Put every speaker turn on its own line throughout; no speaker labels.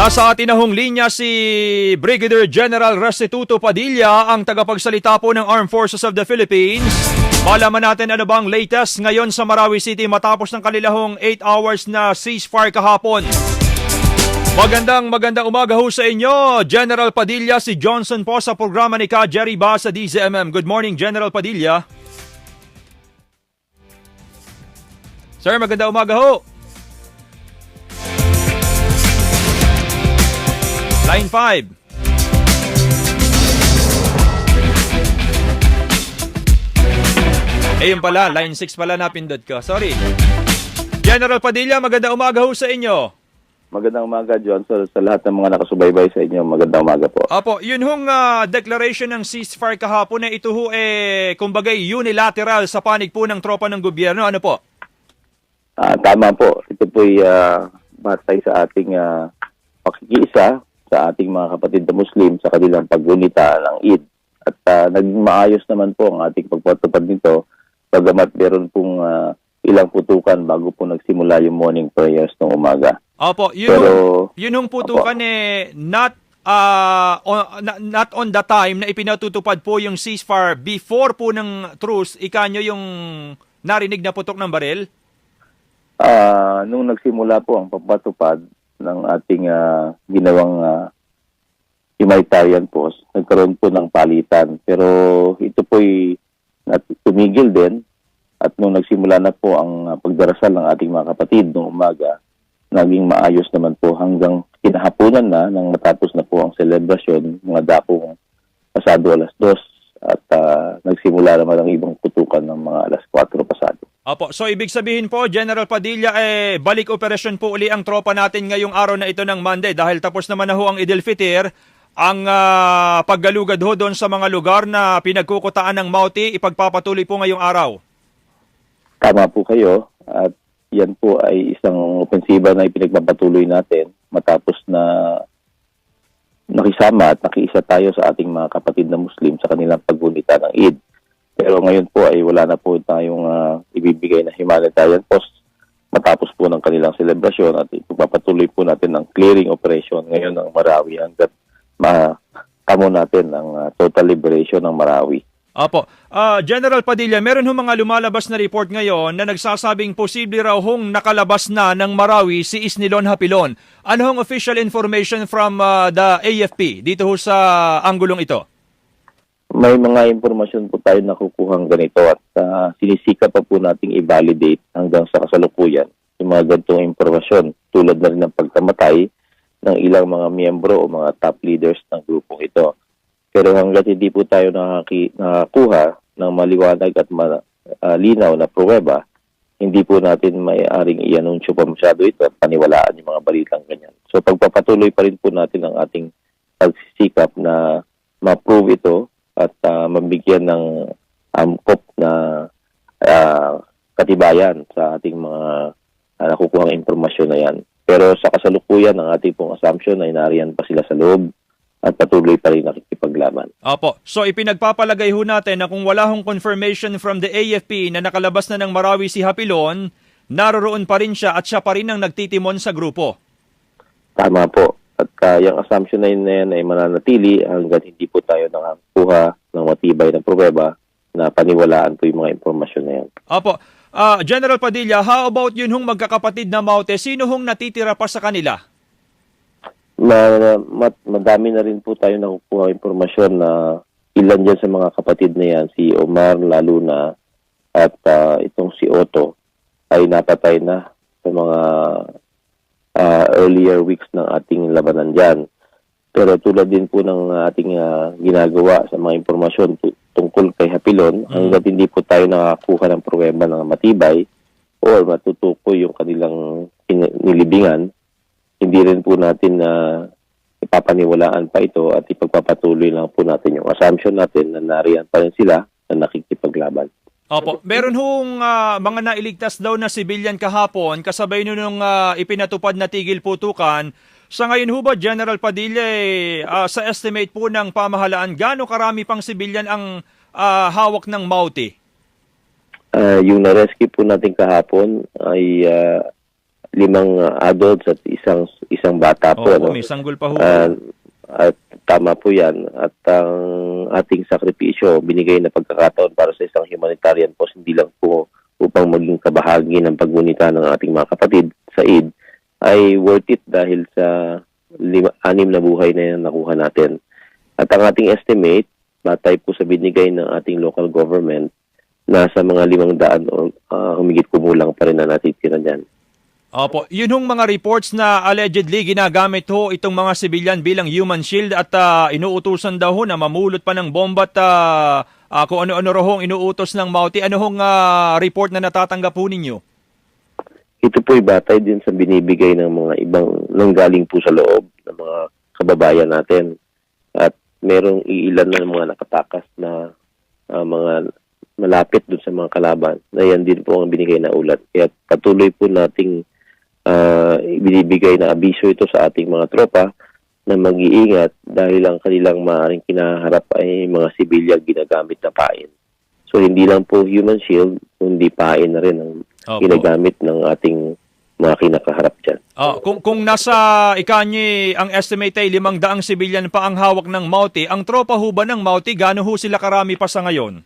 Nasa atin na hong linya si Brigadier General Restituto Padilla, ang tagapagsalita po ng Armed Forces of the Philippines. Malaman natin ano bang latest ngayon sa Marawi City matapos ng kalilahong 8 hours na ceasefire kahapon. Magandang magandang umaga ho sa inyo, General Padilla. Si Johnson po sa programa ni Ka Jerry Ba sa DZMM. Good morning, General Padilla. Sir, magandang umaga ho. Line 5. Ayun pala, line 6 pala napindot ko. Sorry. General Padilla, maganda umaga ho sa inyo.
Magandang umaga, John. So, sa lahat ng mga nakasubaybay sa inyo, magandang umaga po.
Apo, yun hong ah, declaration ng ceasefire kahapon na ito ho eh, kumbagay unilateral sa panig po ng tropa ng gobyerno. Ano po?
Ah, tama po. Ito po'y uh, batay sa ating uh, pakikiisa sa ating mga kapatid na Muslim sa kanilang paggunita ng Eid. At ah, naging maayos naman po ang ating pagpatupad nito bagamat meron pong ah, ilang putukan bago po nagsimula yung morning prayers ng umaga.
Opo, yun
Pero,
yun hong putukan eh, not, ah, on, not on the time na ipinatutupad po yung ceasefire before po ng truce, ikanyo yung narinig na putok ng baril?
Ah, nung nagsimula po ang pagpatupad ng ating ah, ginawang uh, humanitarian post, nagkaroon po ng palitan. Pero ito po'y tumigil din at nung nagsimula na po ang ah, pagdarasal ng ating mga kapatid noong umaga, naging maayos naman po hanggang kinahaponan na nang matapos na po ang selebrasyon, mga dakong pasado alas dos at ah, nagsimula naman ang ibang putukan ng mga alas 4 pasado.
Opo, so ibig sabihin po, General Padilla, eh, balik operasyon po uli ang tropa natin ngayong araw na ito ng Monday dahil tapos naman na ho ang Idil Fitir, ang ah, paggalugad ho doon sa mga lugar na pinagkukutaan ng Mauti, ipagpapatuloy po ngayong araw.
Tama po kayo at yan po ay isang opensiba na ipinagpapatuloy natin matapos na nakisama at nakiisa tayo sa ating mga kapatid na Muslim sa kanilang paggunita ng Eid. Pero ngayon po ay wala na po tayong ah, ibibigay na humanitarian post matapos po ng kanilang selebrasyon at ipagpapatuloy po natin ang clearing operation ngayon ng Marawi hanggat makamo natin ang ah, total liberation ng Marawi.
Opo. Ah, General Padilla, meron ho mga lumalabas na report ngayon na nagsasabing posible raw hong nakalabas na ng Marawi si Isnilon Hapilon. Ano hong official information from ah, the AFP dito ho sa anggulong ito?
May mga impormasyon po tayo nakukuhang ganito at ah, sinisika pa po nating i-validate hanggang sa kasalukuyan yung mga ganitong impormasyon tulad na rin ng pagkamatay ng ilang mga miyembro o mga top leaders ng grupong ito. Pero hanggat hindi po tayo nakaki, nakakuha ng maliwanag at malinaw na pruweba, hindi po natin may aring i-anunsyo pa masyado ito at paniwalaan yung mga balitang ganyan. So pagpapatuloy pa rin po natin ang ating pagsisikap na ma-prove ito at ah, mabigyan ng angkop na ah, katibayan sa ating mga uh, nakukuhang impormasyon na yan. Pero sa kasalukuyan, ang ating pong assumption ay nariyan pa sila sa loob at patuloy pa rin nakikipaglaban.
Opo. So ipinagpapalagay ho natin na kung wala hong confirmation from the AFP na nakalabas na ng Marawi si Hapilon, naroroon pa rin siya at siya pa rin ang nagtitimon sa grupo.
Tama po. Uh, yung assumption na yun na yan ay mananatili hanggang hindi po tayo nakakuha ng matibay na pruweba na paniwalaan po yung mga impormasyon na yan.
Opo. Ah, General Padilla, how about yun hong magkakapatid na Maute? Sino hong natitira pa sa kanila?
Ma, mat, madami na rin po tayo nakukuha impormasyon na ilan dyan sa mga kapatid na yan, si Omar lalo na at ah, itong si Otto ay napatay na sa mga ah, earlier weeks ng ating labanan dyan. Pero tulad din po ng ating ah, ginagawa sa mga impormasyon tu- tungkol kay Hapilon, hanggat hindi po tayo nakakuha ng pruweba ng matibay or matutukoy yung kanilang nilibingan, hindi rin po natin na ipapaniwalaan pa ito at ipagpapatuloy lang po natin yung assumption natin na nariyan pa rin sila na nakikipaglaban.
Opo. Meron hong ah, mga nailigtas daw na sibilyan kahapon kasabay nun nung ah, ipinatupad na tigil putukan. Sa ngayon ho ba, General Padilla, eh, ah, sa estimate po ng pamahalaan, gaano karami pang sibilyan ang ah, hawak ng Mauti?
Ah, yung na-rescue po natin kahapon ay ah, limang adults at isang isang bata po.
Opo,
ano?
may sanggol pa ho.
Ah, at tama po yan. At ang ating sakripisyo, binigay na pagkakataon para sa isang humanitarian post, hindi lang po upang maging kabahagi ng paggunita ng ating mga kapatid sa Eid, ay worth it dahil sa lima, anim na buhay na yan nakuha natin. At ang ating estimate, batay po sa binigay ng ating local government, nasa mga limang daan o ah, humigit kumulang pa rin na natitira dyan.
Opo, yun hong mga reports na allegedly ginagamit ho itong mga sibilyan bilang human shield at ah, inuutusan daw ho na mamulot pa ng bomba at ah, ah, kung ano-ano raw hong inuutos ng Mauti. Ano hong ah, report na natatanggap ho ninyo?
ito po'y batay din sa binibigay ng mga ibang nanggaling po sa loob ng mga kababayan natin. At merong iilan na mga nakatakas na ah, mga malapit dun sa mga kalaban na yan din po ang binigay na ulat. Kaya patuloy po nating ah, binibigay na abiso ito sa ating mga tropa na mag-iingat dahil ang kanilang maaaring kinaharap ay mga sibilyan ginagamit na pain. So hindi lang po human shield, kundi pain na rin ang
Opo.
ginagamit ng ating mga kinakaharap dyan.
Ah, kung kung nasa ikanyi ang estimate ay limang daang sibilyan pa ang hawak ng Mauti, ang tropa ho ba ng Mauti, gaano ho sila karami pa sa ngayon?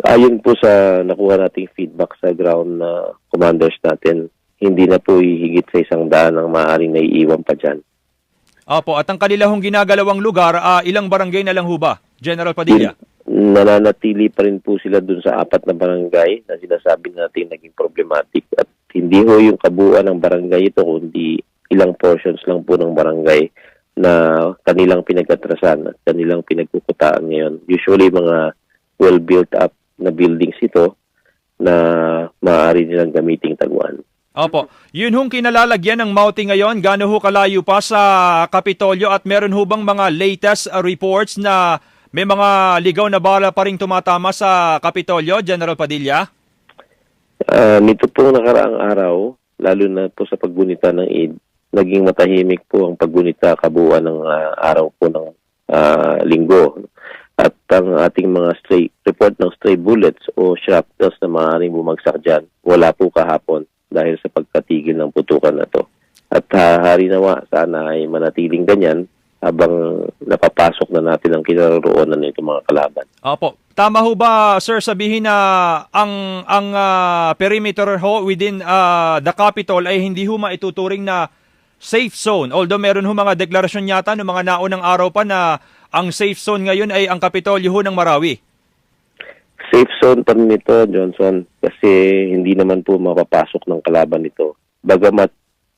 Ayon po sa nakuha nating feedback sa ground na commanders natin, hindi na po higit sa isang daan ang maaaring naiiwan pa dyan.
Opo, at ang kanila hong ginagalawang lugar, ah, ilang barangay na lang ho ba? General Padilla?
Nananatili pa rin po sila dun sa apat na barangay na sinasabi natin naging problematic at hindi ho yung kabuuan ng barangay ito kundi ilang portions lang po ng barangay na kanilang pinag-atrasan at kanilang pinagkukutaan ngayon. Usually mga well-built up na buildings ito na maaari nilang gamiting taguan.
Opo. Yun hong kinalalagyan ng Mauti ngayon, gaano ho kalayo pa sa Kapitolyo at meron ho bang mga latest uh, reports na may mga ligaw na bala pa rin tumatama sa Kapitolyo, General Padilla?
Ah, nito pong nakaraang araw, lalo na po sa paggunita ng Eid, naging matahimik po ang paggunita kabuuan ng ah, araw po ng ah, linggo. At ang ating mga stray, report ng stray bullets o shrapnels na maaaring bumagsak dyan, wala po kahapon dahil sa pagkatigil ng putukan na to. At ah, hari nawa, sana ay manatiling ganyan habang napapasok na natin ang kinaroroonan ng itong mga kalaban.
Opo. Tama ho ba, sir, sabihin na ang ang ah, perimeter ho within ah, the Capitol ay hindi ho maituturing na safe zone? Although meron ho mga deklarasyon yata ng mga naunang araw pa na ang safe zone ngayon ay ang Kapitolyo ho ng Marawi.
Safe zone pa rin ito, Johnson, kasi hindi naman po mapapasok ng kalaban ito. Bagamat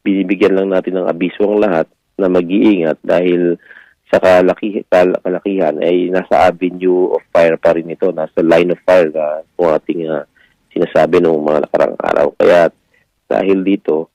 binibigyan lang natin ng abiso ang lahat na mag-iingat dahil sa kalaki, kal- kalakihan ay nasa avenue of fire pa rin ito, nasa line of fire na kung ating ah, sinasabi noong mga nakarang araw. Kaya dahil dito,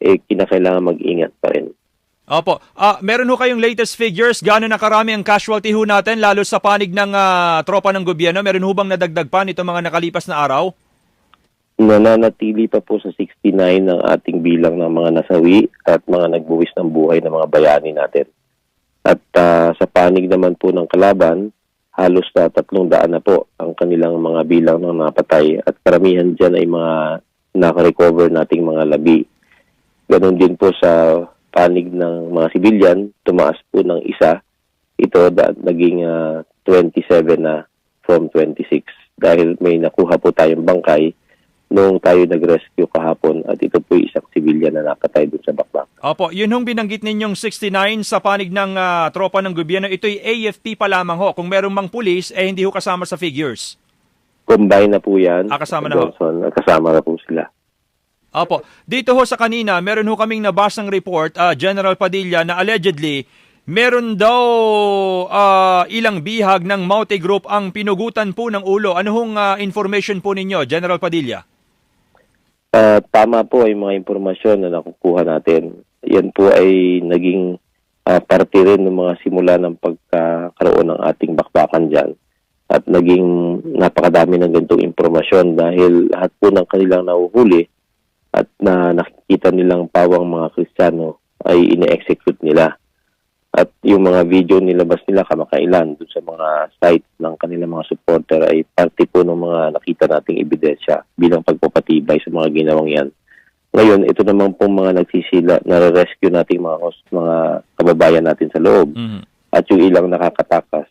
eh, kinakailangan mag-ingat pa rin.
Opo. Ah, meron ho kayong latest figures gaano na karami ang casualty ho natin lalo sa panig ng ah, tropa ng gobyerno? Meron ho bang nadagdag pa nito mga nakalipas na araw?
nananatili pa po sa 69 ng ating bilang ng mga nasawi at mga nagbuwis ng buhay ng mga bayani natin. At ah, sa panig naman po ng kalaban, halos na tatlong daan na po ang kanilang mga bilang ng napatay at karamihan dyan ay mga nakarecover nating mga labi. Ganon din po sa panig ng mga sibilyan, tumaas po ng isa. Ito da, naging ah, 27 na from 26 dahil may nakuha po tayong bangkay noong tayo nag-rescue kahapon at ito po isang sibilyan na napatay dun sa bakbak.
Opo, yun hong binanggit ninyong 69 sa panig ng ah, tropa ng gobyerno. Ito'y AFP pa lamang ho. Kung meron mang pulis, eh hindi ho kasama sa figures.
Combine na po yan.
Ah, kasama na ho.
Johnson, kasama na po sila.
Opo. Dito ho sa kanina, meron ho kaming nabasang report, ah, General Padilla, na allegedly, meron daw ah, ilang bihag ng Maute Group ang pinugutan po ng ulo. Ano hong ah, information po ninyo, General Padilla?
Ah, tama po ay mga impormasyon na nakukuha natin. Yan po ay naging ah, parte rin ng mga simula ng pagkakaroon ng ating bakbakan dyan. At naging napakadami ng ganitong impormasyon dahil lahat po ng kanilang nahuhuli at na nakikita nilang pawang mga Kristiyano ay ine-execute nila. At yung mga video nilabas nila kamakailan dun sa mga sites ng kanilang mga supporter ay parte po ng mga nakita nating ebidensya bilang pagpapatibay sa mga ginawang yan Ngayon, ito naman pong mga nagsisila, nare-rescue nating mga, mga kababayan natin sa loob
Mhm.
at yung ilang nakakatakas.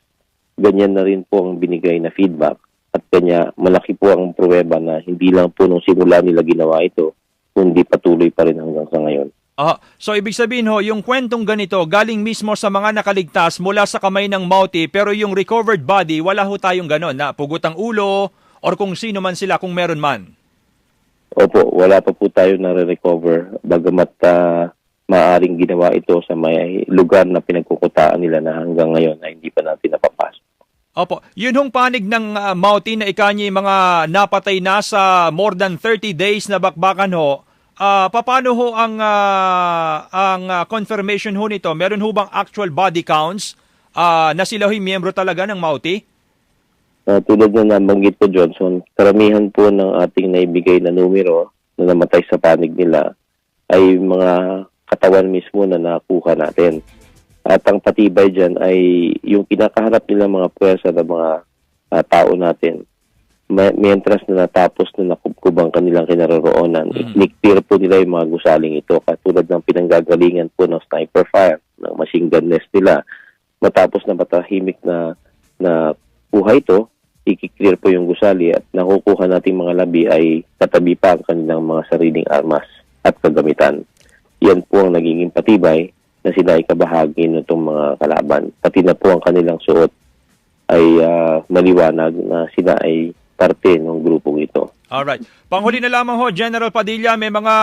Ganyan na rin po ang binigay na feedback at kanya malaki po ang pruweba na hindi lang po nung simula nila ginawa ito, kundi patuloy pa rin hanggang sa ngayon.
Ah, so ibig sabihin ho, yung kwentong ganito galing mismo sa mga nakaligtas mula sa kamay ng Mauti pero yung recovered body wala ho tayong ganon na pugot ang ulo or kung sino man sila kung meron man.
Opo, wala pa po tayo na-recover bagamat ah, maaaring ginawa ito sa may lugar na pinagkukutaan nila na hanggang ngayon ay hindi pa natin napapasok.
Opo, yun hong panig ng uh, Mauti na ikanyi mga napatay na sa more than 30 days na bakbakan ho. Ah, paano ho ang ah, ang ah, confirmation ho nito? Meron ho bang actual body counts ah, na sila ho'y miyembro talaga ng Mauti?
Uh, tulad na nabanggit ko, Johnson, karamihan po ng ating naibigay na numero na namatay sa panig nila ay mga katawan mismo na nakuha natin. At ang patibay dyan ay yung kinakaharap nila mga pwersa ng mga ah, tao natin. Mientras na natapos na nakubkub ang kanilang kinaroroonan, mm po nila yung mga gusaling ito katulad ng pinanggagalingan po ng sniper fire, ng machine gun nest nila. Matapos na matahimik na na kuha ito, ikiklear po yung gusali at nakukuha nating mga labi ay katabi pa ang kanilang mga sariling armas at kagamitan. Yan po ang nagiging patibay na sila ay kabahagi nitong mga kalaban. Pati na po ang kanilang suot ay ah, maliwanag na sila ay parte ng grupong ito.
Alright. Panghuli na lamang ho, General Padilla, may mga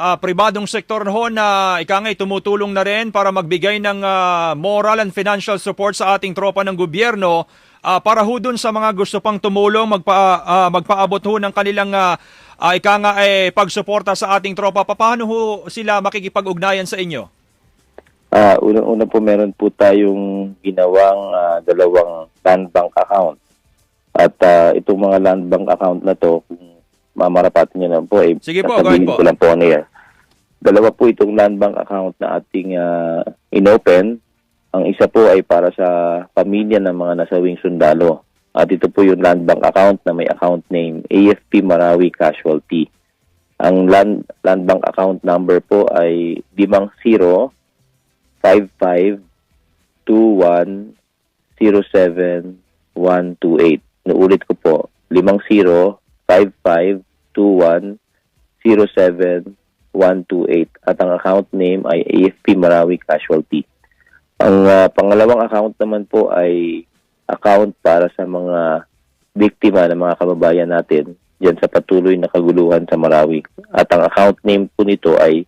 ah, pribadong sektor ho na ikangay tumutulong na rin para magbigay ng ah, moral and financial support sa ating tropa ng gobyerno ah, para ho dun sa mga gusto pang tumulong, magpa, ah, magpaabot ho ng kanilang uh, ika nga eh, pagsuporta sa ating tropa. Paano ho sila makikipag-ugnayan sa inyo?
Ah, unang-una po meron po tayong ginawang ah, dalawang land bank account. At ah, itong mga land bank account na to, kung mamarapatin niyo na po, eh,
Sige po,
sasabihin
go ahead po.
ko lang po ano yan. Dalawa po itong land bank account na ating ah, inopen. Ang isa po ay para sa pamilya ng mga nasawing sundalo. At ito po yung land bank account na may account name AFP Marawi Casualty. Ang land, land bank account number po ay 50 552107 Naulit ko po, 50-55-21-07128. At ang account name ay AFP Marawi Casualty. Ang ah, pangalawang account naman po ay account para sa mga biktima ng mga kababayan natin dyan sa patuloy na kaguluhan sa Marawi. At ang account name po nito ay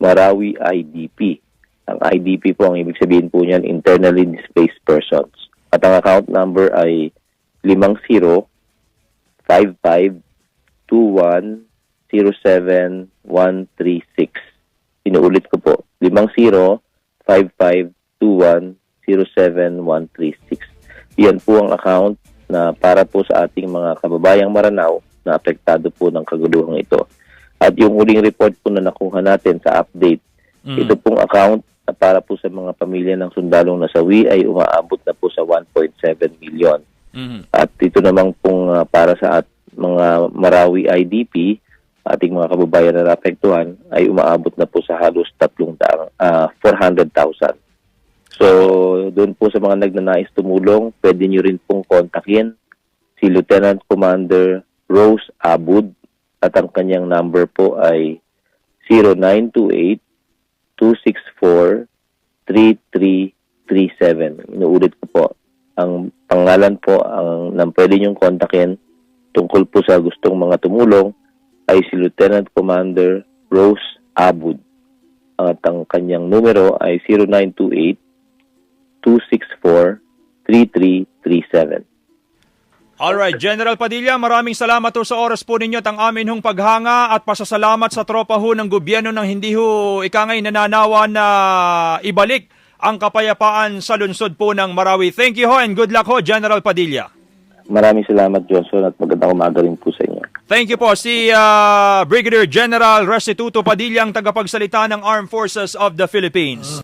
Marawi IDP. Ang IDP po, ang ibig sabihin po niyan, Internally Displaced Persons. At ang account number ay 50-55-21-07136. Inuulit ko po, 50-55-21-07136. Yan po ang account na para po sa ating mga kababayang Maranao na apektado po ng kaguluhang ito. At yung huling report po na nakuha natin sa update
Mm.
ito pong account na para po sa mga pamilya ng sundalong nasawi ay umaabot na po sa 1.7 million.
Mhm.
At ito naman pong ah, para sa at mga Marawi IDP, ating mga kababayan na naapektuhan, ay umaabot na po sa halos 300, ah, 400,000. So, doon po sa mga nagnanais tumulong, pwede nyo rin pong kontakin si Lieutenant Commander Rose Abud at ang kanyang number po ay 0928 264-3337. Inuulit ko po. Ang pangalan po ang nang pwede niyong kontakin tungkol po sa gustong mga tumulong ay si Lieutenant Commander Rose Abud. At ang kanyang numero ay 0928-264-3337.
Alright, General Padilla, maraming salamat ho sa oras po ninyo at ang amin hong paghanga at pasasalamat sa tropa ho ng gobyerno ng hindi ho ikangay nananawa na ibalik ang kapayapaan sa lungsod po ng Marawi. Thank you ho and good luck ho, General Padilla.
Maraming salamat, Johnson, at magandang umaga rin po sa inyo.
Thank you po si ah, Brigadier General Restituto Padilla, ang tagapagsalita ng Armed Forces of the Philippines.